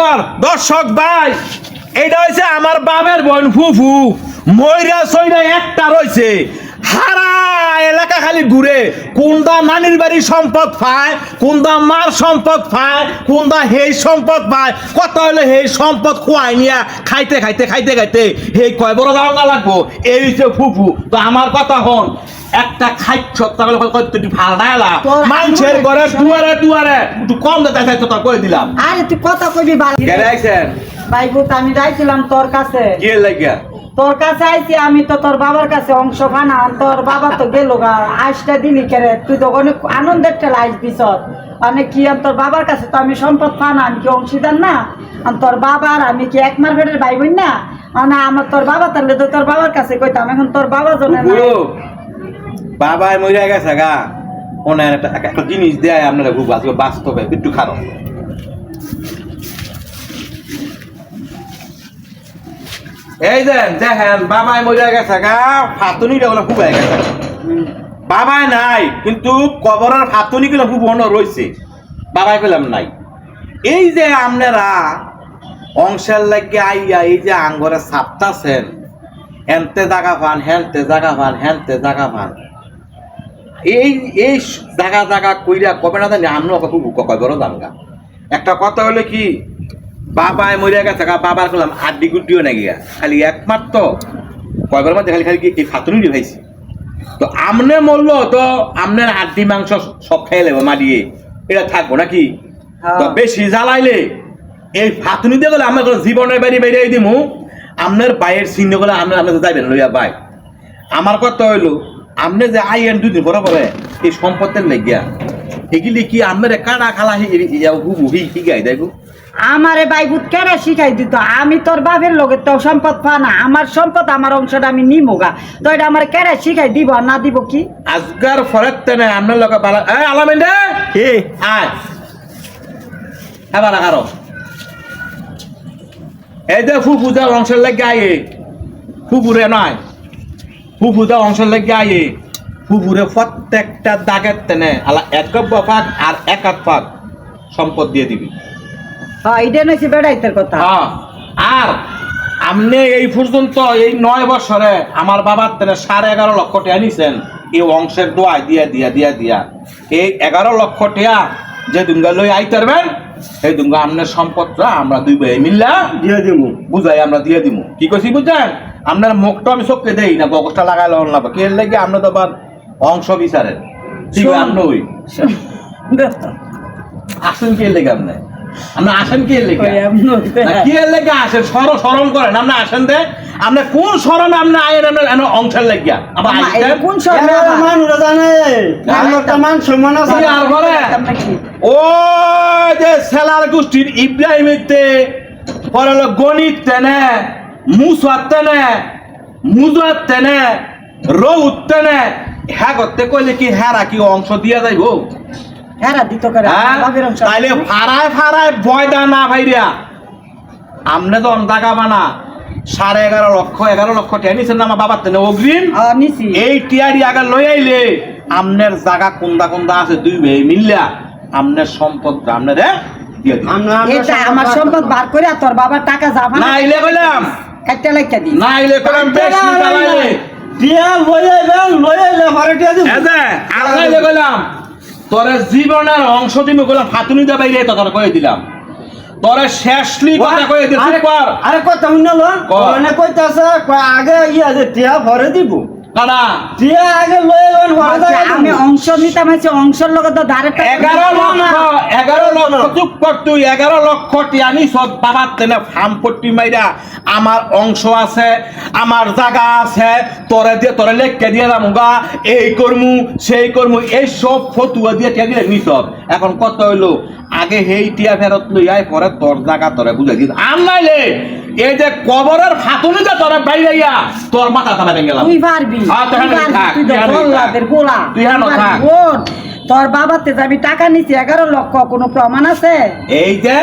পর দর্শক ভাই এটা হয়েছে আমার বাবের বোন ফুফু। ময়রা সইরা একটা রয়েছে হারা এলাকা খালি ঘুরে। কোনটা নানির বাড়ির সম্পদ পায় কোনটা মার সম্পদ পায় কোনটা হেই সম্পদ পায় কত হলে হেই সম্পদ খোয়াই নিয়া খাইতে খাইতে খাইতে খাইতে। হেই কয় বড় দাওয়া লাগবো এই হচ্ছে ফুফু তো আমার কথা হন। একটা খাইছ তাহলে এলা তোর মানুষের ঘরে দুয়ারে দুয়ারে একটু কম দিতে চাইতো তা কই দিলাম? আরে তুই কথা কইবি ভালো। ভাই আমি যাইছিলাম তোর কাছে। কি লাগিয়া? তোর কাছে আইছি, আমি তো তোর বাবার কাছে অংশ ফানা তোর বাবা তো গেল গা। আইসটা দিলি কেরে, তুই তো অনেক আনন্দের টেলা আইস দিস অনেক কি, আর তোর বাবার কাছে তো আমি সম্পদ ফানা আমি কি অংশীদার না? আর তোর বাবার, আমি কি এক মার ফেটের ভাই বোন না না আমার তোর বাবা, তাহলে তো তোর বাবার কাছে কইতাম, এখন তোর বাবা জনে না বাবাই মরে গেছে গা। ওনার একটা একটা জিনিস দেয় আপনারা খুব আজকে বাস্তবে, একটু খারাপ। এই দেন দেখেন বাবাই মরে গেছে, গা ফাতুনি ওগুলো খুব হয়ে গেছে। বাবাই নাই, কিন্তু কবরের ফাতুনি গুলো খুব অন্য রয়েছে বাবাই পেলাম নাই। এই যে আপনারা অংশের লাগে আইয়া এই যে আঙ্গরে সাপতাছেন হেনতে জাগা পান হেনতে জাগা পান হেনতে জাগা পান এই এই জাগা জাগা কইরা কবে না জানি আমরা খুব কয়, বড় জানগা একটা কথা হলো কি বাবায় মরিয়া গেছে বাবার করলাম আড্ডি গুড্ডিও না গিয়া খালি একমাত্র কয়বার মধ্যে খালি খালি কি এই ফাতুনি ভাইছি তো আমনে মরলো তো আমনের আড্ডি মাংস সব খেয়ে লেবো মারিয়ে এটা থাকব নাকি তো হ্যাঁ। বেশি জ্বালাইলে এই ফাতুনি দিয়ে গেলে আমার জীবনের বাড়ি বেরিয়ে দিমু আপনার বাইয়ের চিহ্ন গেলে আপনার আপনি যাইবেন লইয়া বাই আমার কথা হইল আপনি যে আই আইয়েন দুদিন পরে পরে এই সম্পত্তির লেগিয়া এগুলি কি আপনার কাটা খালা হুবু হি হিগাই দেখো আমারে বাইবুত কেন শিখাই দিত। আমি তোর বাপের লোকে তো সম্পদ পা না। আমার সম্পদ আমার অংশটা আমি নিমোগা তো এটা আমার কেন শিখাই দিব না দিব কি? আজগার ফরেক তেনে আপনার লগে বালা এ আলামিন দে! কি? আয়। এবার আরও এই যে ফুফুদা অংশের লেগে আয়ে। ফুফুরে নয়। ফুফুদা অংশের লেগে আয়ে। ফুফুরে প্রত্যেকটা দাগের তেনে আলা এক ফাঁক আর এক ফাঁক সম্পদ দিয়ে দিবি। হ্যাঁ এটা নইছে বেড়াইতের কথা? হ্যাঁ আর আপনি এই পর্যন্ত এই নয় বছরে আমার বাবার তেনে সাড়ে এগারো লক্ষ টাকা নিছেন। এই অংশের দোয়ায় দিয়া দিয়া দিয়া দিয়া। এই এগারো লক্ষ টাকা যে দুঙ্গা লই আইতারবেন সেই দুঙ্গা আপনার সম্পদটা আমরা দুই ভাই মিল্লা দিয়ে দিব বুঝাই আমরা দিয়ে দিব কি কইছি বুঝছেন? আপনার মুখটা আমি চোখকে দেই না গগসটা লাগাই লন না কে লেগে আমরা তো আবার অংশ বিচারেন ঠিক। আপনি ওই আসেন কে লেগে আপনি আপনি আসেন কে লেগে? কি লেগে আসেন? সর স্মরণ করেন আপনি আসেন দে। আপনি কোন স্মরণে আপনি আয়ের এনে অংশের লেগিয়া? আবার আমা, কোন মানুষ জানে। আমার মান সম্মান আছে। আর করে ও যে সেলার গোষ্ঠীর ইব্রাহিমিতে পরে হলো গণিত তেনে মুসাত তেনে মুজাত তেনে রৌত তেনে হ্যাঁ করতে কইলে কি হ্যাঁ কি অংশ দিয়া যাইব? হেরা দিত করে হ্যাঁ? তাইলে ফাড়ায় ফাড়ায় বয়দা না ভাইরিয়া আমনে তো অন্দাকা বানা সাড়ে এগারো লক্ষ এগারো লক্ষ টেনিসের নামা বাবার তেনে অগ্রিম? এই টিয়ারি আগে লই আইলে আমনের জায়গা কোনদা কোনদা আছে দুই ভাই মিললা আমনের সম্পদ আমনের দিয়ে এটা আমার সম্পদ বার করে তোর বাবার টাকা যাবা না আইলে কইলাম। একটা লেখা দি না আইলে কইলাম বেশি চালাইলে। দিয়া লই আইবেন লই আইলে ঘরে দিয়া দিব। এদে আর আইলে কইলাম তোরে জীবনের অংশ দিমে কইলাম ফাতুনি দে বাইরে তো তোরা কয়ে দিলাম। তোরে শেষলি কথা কয়ে দিছি আরে কথা শুনে ক। মানে কইতাছে আগে ইয়া যে টিয়া ভরে দিব। কানা আগে আচ্ছা, আমি অংশ নিতাম হচ্ছে অংশের লগে তো ধারে এগারো লক্ষ এগারো লক্ষ চুপ কর তুই এগারো লক্ষ টিয়ানি সব বাবার তেনে ফার্ম পট্টি মাইরা আমার অংশ আছে আমার জায়গা আছে তোরে দিয়ে তোরে লেখকে দিয়ে দাম গা এই কর্মু সেই কর্মু এই সব ফতুয়া দিয়ে টিয়া দিলে নিসব এখন কত হইল? আগে হেই টিয়া ফেরত লই আয় পরে তোর জায়গা তোরে বুঝাই দিস আর নাইলে এই যে কবরের ফাতুনিতে তোরে বাইরাইয়া তোর মাথা তালা ভেঙে গেলাম। তুই পারবি হ্যাঁ, তুই হ্যাঁ থাক। তোর বাবাতে যাবি টাকা নিছি এগারো লক্ষ কোনো প্রমাণ আছে? এই যে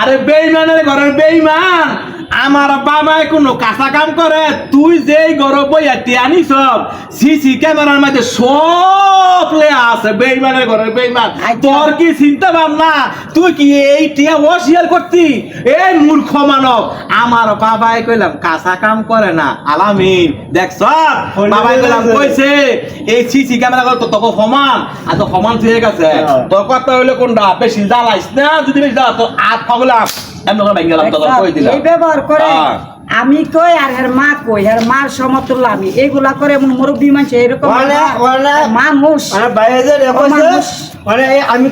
আরে বেইমানের ঘরের বেইমান আমার বাবাই কোনো কাঁচা কাম করে তুই যেই গরব বইয়া টিয়ানি সব সিসি ক্যামেরার মধ্যে সব লে আছে বেইমানের ঘরে বেইমান। আচ্ছা। তোর কি চিন্তা ভাবনা? তুই কি এই টিয়া অশিয়ার করতি? এই মূর্খ মানব। আমার বাবাই কইলাম কাঁচা কাম করে না আলামিন। দেখছ বাবাই কইলাম কইছে এই সিসি ক্যামেরা করে তো তোকে সমান আর তো সমান ঠিক আছে। হ্যাঁ। তোর কথা হইলে কোনটা বেশি জ্বালাইস না যদি বেশি জ্বালা তোর আট ফাগলাম এমন করে ভেঙে গেলাম কই দিলাম। এই ব্যবহার করে হ্যাঁ। আমি কই আর এর মা কই? এর মার সমতুল্য আমি। এইগুলা করে এমন মুরব্বী মানুষ এরকম মানে- মানে- মানুষ মানে। মানে আমি